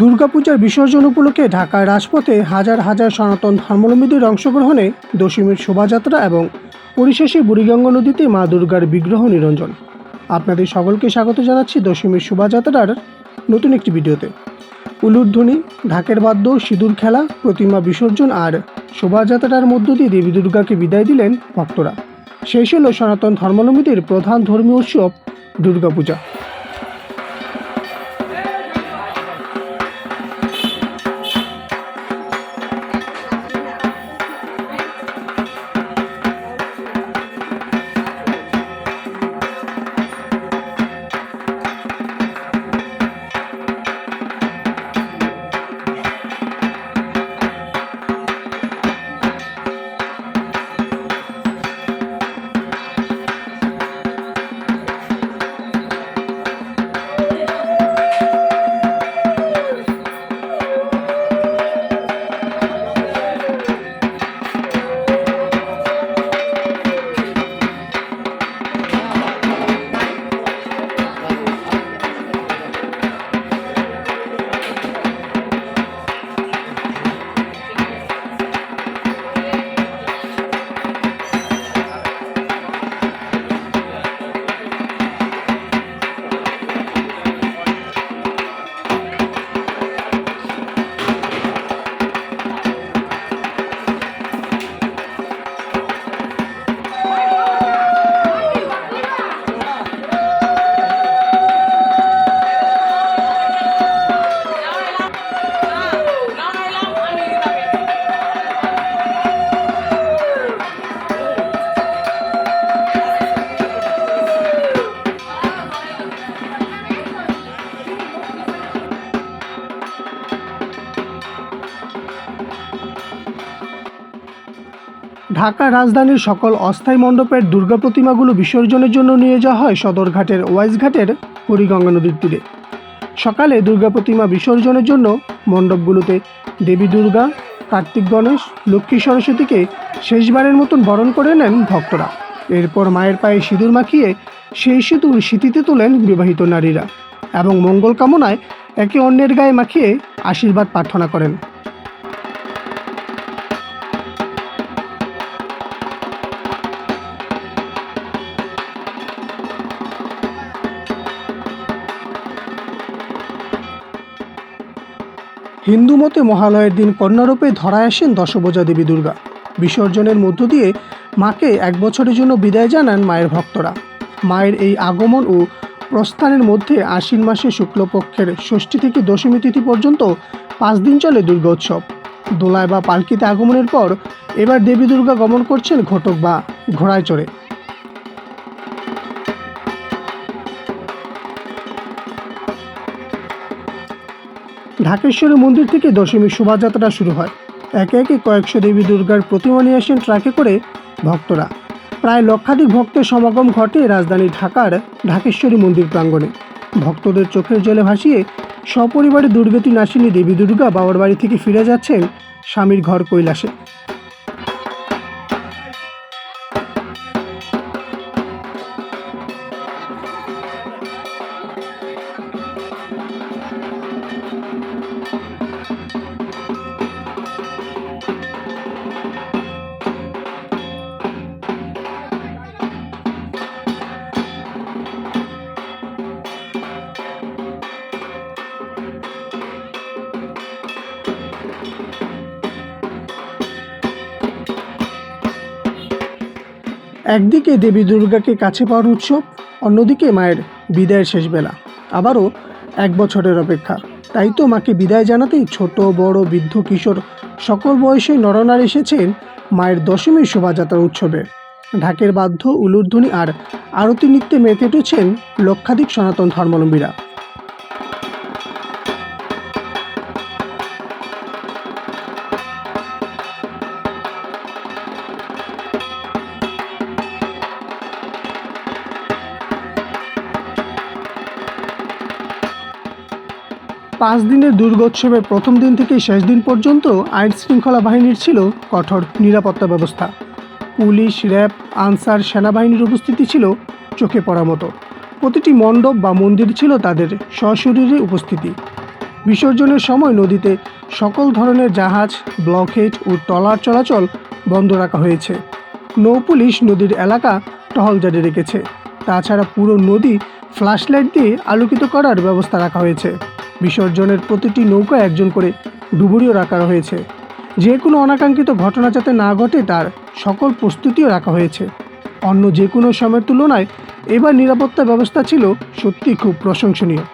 দুর্গাপূজার বিসর্জন উপলক্ষে ঢাকার রাজপথে হাজার হাজার সনাতন ধর্মাবলম্বীদের অংশগ্রহণে দশমীর শোভাযাত্রা এবং পরিশেষে বুড়িগঙ্গা নদীতে মা দুর্গার বিগ্রহ নিরঞ্জন। আপনাদের সকলকে স্বাগত জানাচ্ছি দশমীর শোভাযাত্রার নতুন একটি ভিডিওতে। উলুধ্বনি ঢাকের বাদ্য, সিঁদুর খেলা, প্রতিমা বিসর্জন আর শোভাযাত্রার মধ্য দিয়ে দেবী দুর্গাকে বিদায় দিলেন ভক্তরা। শেষ হল সনাতন ধর্মাবলম্বীদের প্রধান ধর্মীয় উৎসব দুর্গাপূজা। ঢাকা রাজধানীর সকল অস্থায়ী মণ্ডপের দুর্গা প্রতিমাগুলো বিসর্জনের জন্য নিয়ে যাওয়া হয় সদরঘাটের ওয়াইজঘাটের হরিগঙ্গা নদীর তীরে। সকালে দুর্গা প্রতিমা বিসর্জনের জন্য মণ্ডপগুলোতে দেবী দুর্গা, কার্তিক গণেশ, লক্ষ্মী সরস্বতীকে শেষবারের মতন বরণ করে নেন ভক্তরা। এরপর মায়ের পায়ে সিঁদুর মাখিয়ে সেই সিঁদুর স্মৃতিতে তোলেন বিবাহিত নারীরা এবং মঙ্গল কামনায় একে অন্যের গায়ে মাখিয়ে আশীর্বাদ প্রার্থনা করেন। হিন্দু মতে মহালয়ের দিন কন্যারূপে ধরায় আসেন দশভোজা দেবী দুর্গা। বিসর্জনের মধ্য দিয়ে মাকে এক বছরের জন্য বিদায় জানান মায়ের ভক্তরা। মায়ের এই আগমন ও প্রস্থানের মধ্যে আশ্বিন মাসে শুক্লপক্ষের ষষ্ঠী থেকে দশমী তিথি পর্যন্ত পাঁচ দিন চলে দুর্গোৎসব দোলায় বা পালকিতে আগমনের পর এবার দেবী দুর্গা গমন করছেন ঘটক বা ঘোড়ায় চড়ে। ঢাকেশ্বরী মন্দির থেকে দশমী শোভাযাত্রা শুরু হয়। একে একে কয়েকশো দেবী দুর্গার প্রতিমা নিয়ে আসেন ট্রাকে করে ভক্তরা। প্রায় লক্ষাধিক ভক্তের সমাগম ঘটে রাজধানী ঢাকার ঢাকেশ্বরী মন্দির প্রাঙ্গণে। ভক্তদের চোখের জলে ভাসিয়ে সপরিবারে দুর্গতি নাসিনী দেবী দুর্গা বাবার বাড়ি থেকে ফিরে যাচ্ছেন স্বামীর ঘর কৈলাসে। একদিকে দেবী দুর্গাকে কাছে পাওয়ার উৎসব, অন্যদিকে মায়ের বিদায়ের শেষ বেলা। আবারও এক বছরের অপেক্ষা। তাই তো মাকে বিদায় জানাতেই ছোট, বড়, বৃদ্ধ, কিশোর সকল বয়সে নরনার এসেছেন মায়ের দশমীর শোভাযাত্রা উৎসবে। ঢাকের বাধ্য উলুধ্বনি আর আরতি নৃত্যে মেতে উঠেছেন লক্ষাধিক সনাতন ধর্মাবলম্বীরা। পাঁচ দিনের দুর্গোৎসবের প্রথম দিন থেকে শেষ দিন পর্যন্ত আইন শৃঙ্খলা বাহিনীর ছিল কঠোর নিরাপত্তা ব্যবস্থা। পুলিশ, র্যাব, আনসার, সেনাবাহিনীর উপস্থিতি ছিল চোখে পড়ার মতো। প্রতিটি মণ্ডপ বা মন্দির ছিল তাদের সশরীরে উপস্থিতি। বিসর্জনের সময় নদীতে সকল ধরনের জাহাজ ব্লকহেড ও ট্রলার চলাচল বন্ধ রাখা হয়েছে। নৌ পুলিশ নদীর এলাকা টহল জারি রেখেছে। তাছাড়া পুরো নদী ফ্ল্যাশলাইট দিয়ে আলোকিত করার ব্যবস্থা রাখা হয়েছে। বিসর্জনের প্রতিটি নৌকা একজন করে ডুবুরিও রাখা হয়েছে যে কোনো অনাকাঙ্ক্ষিত ঘটনা যাতে না ঘটে, তার সকল প্রস্তুতিও রাখা হয়েছে। অন্য যে কোনো সময়ের তুলনায় এবার নিরাপত্তা ব্যবস্থা ছিল সত্যি খুব প্রশংসনীয়।